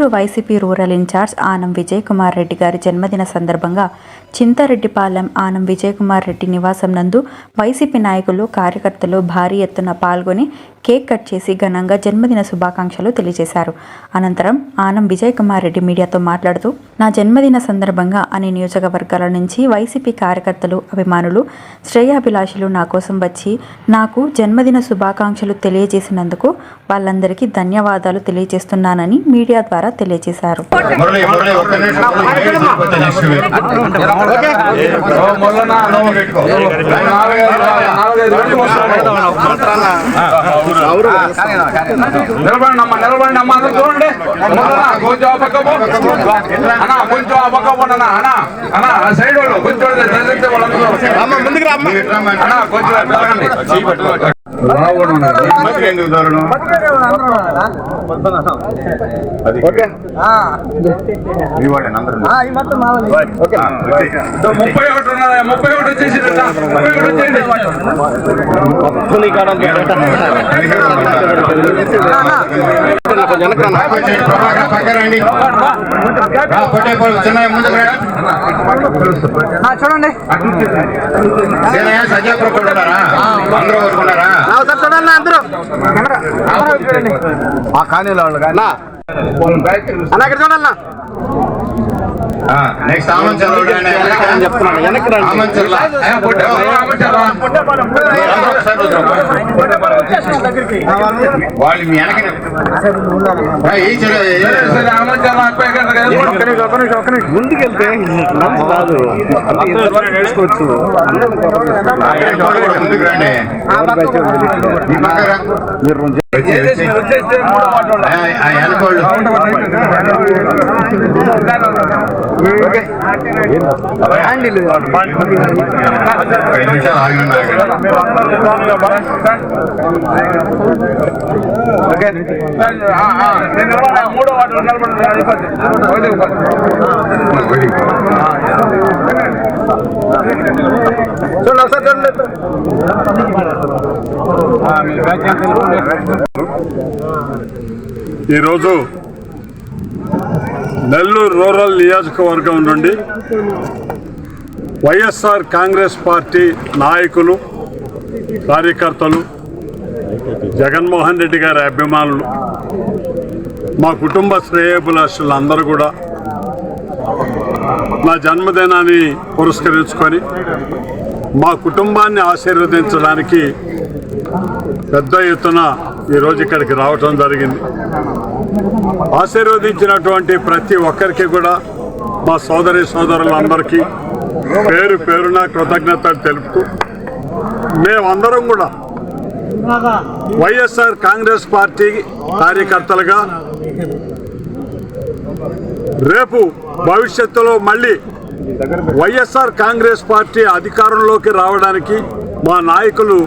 Nellore YCP rural incharge Anam Vijay Kumar Reddy గారి జన్మదిన సందర్భంగా చింతారెడ్డిపాలెం ఆనం విజయ్ కుమార్ రెడ్డి నివాసం నందు వైసీపీ నాయకులు కార్యకర్తలు భారీ ఎత్తున పాల్గొని కేక్ కట్ చేసి ఘనంగా జన్మదిన శుభాకాంక్షలు తెలియజేశారు. అనంతరం ఆనం విజయ్ కుమార్ రెడ్డి మీడియాతో మాట్లాడుతూ నా జన్మదిన సందర్భంగా అన్ని నియోజకవర్గాల నుంచి వైసీపీ కార్యకర్తలు అభిమానులు శ్రేయాభిలాషులు నా కోసం వచ్చి నాకు జన్మదిన శుభాకాంక్షలు తెలియజేసినందుకు వాళ్ళందరికీ ధన్యవాదాలు తెలియజేస్తున్నానని మీడియా ద్వారా తెలియజేశారు. మురళి మురళి ఒక్క నిమిషం మురళి ఏడు సరిపోతే నెక్స్ట్ వీక్. పెట్టుకో. నిలబడండి అమ్మా నిలబడండి అమ్మా అందరూ చూడండి మొదలనా, కొంచెం ఆ పక్క పో. అన్నా కొంచెం ఆ పక్క పోండి అన్నా అన్నా అన్నా ఆ సైడ్ వాళ్ళు కొంచెం చదివితే వాళ్ళందరూ మీరు ఇట్లా మరి. అన్నా కొంచెం ముప్పై ఒకటి ఉన్నదా ముప్పై ఒకటి వచ్చేసి ముప్పై ఒకటి వచ్చేయండి కొంచెం ప్రభాకర్ పక్క రండి. రా, పొట్టే పోలు, చిన్నయ్య ముందుకు. చూడండి చిన్నయ్య సజ్జాపురం కూడా ఉన్నారా? అందరూ ఊరుకున్నారా? చూడండి అందరూ ఆ కానీలో వాళ్ళు కానీ అన్న ఇక్కడ చూడన్నా ఆ, నెక్స్ట్ ఆమంచర్ల చెప్తున్నాను వెనక్కి రండి వాళ్ళు మీ కదా. ముందుకెళ్తే కాదు. నేర్చుకోవచ్చు ఆ, మూడో చూడండి ఒకసారి చూడండి ఈరోజు నెల్లూరు రూరల్ నియోజకవర్గం నుండి వైఎస్ఆర్ కాంగ్రెస్ పార్టీ నాయకులు కార్యకర్తలు జగన్మోహన్ రెడ్డి గారి అభిమానులు మా కుటుంబ శ్రేయభిలాషులు అందరూ కూడా నా జన్మదినాన్ని పురస్కరించుకొని మా కుటుంబాన్ని ఆశీర్వదించడానికి పెద్ద ఎత్తున ఈరోజు ఇక్కడికి రావటం జరిగింది. ఆశీర్వదించినటువంటి ప్రతి ఒక్కరికి కూడా మా సోదరి సోదరులందరికీ పేరు పేరున కృతజ్ఞతలు తెలుపుతూ మేమందరం కూడా వైఎస్ఆర్ కాంగ్రెస్ పార్టీ కార్యకర్తలుగా రేపు భవిష్యత్తులో మళ్ళీ వైఎస్ఆర్ కాంగ్రెస్ పార్టీ అధికారంలోకి రావడానికి మా నాయకులు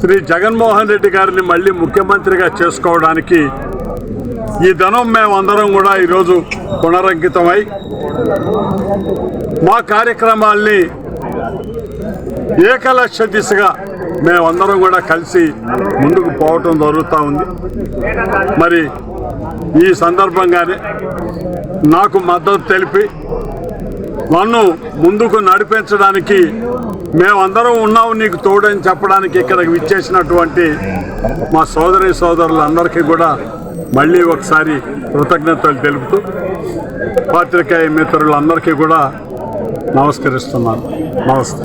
శ్రీ జగన్మోహన్ రెడ్డి గారిని మళ్ళీ ముఖ్యమంత్రిగా చేసుకోవడానికి ఈ ధనం మేమందరం కూడా ఈరోజు పునరంకితమై మా కార్యక్రమాల్ని ఏకలక్ష్య దిశగా మేమందరం కూడా కలిసి ముందుకు పోవటం జరుగుతూ ఉంది. మరి ఈ సందర్భంగానే నాకు మద్దతు తెలిపి నన్ను ముందుకు నడిపించడానికి మేమందరం ఉన్నాము నీకు తోడని చెప్పడానికి ఇక్కడికి విచ్చేసినటువంటి మా సోదరి సోదరులందరికీ కూడా మళ్ళీ ఒకసారి కృతజ్ఞతలు తెలుపుతూ పాత్రికేయ మిత్రులందరికీ కూడా నమస్కరిస్తున్నాను. నమస్తే.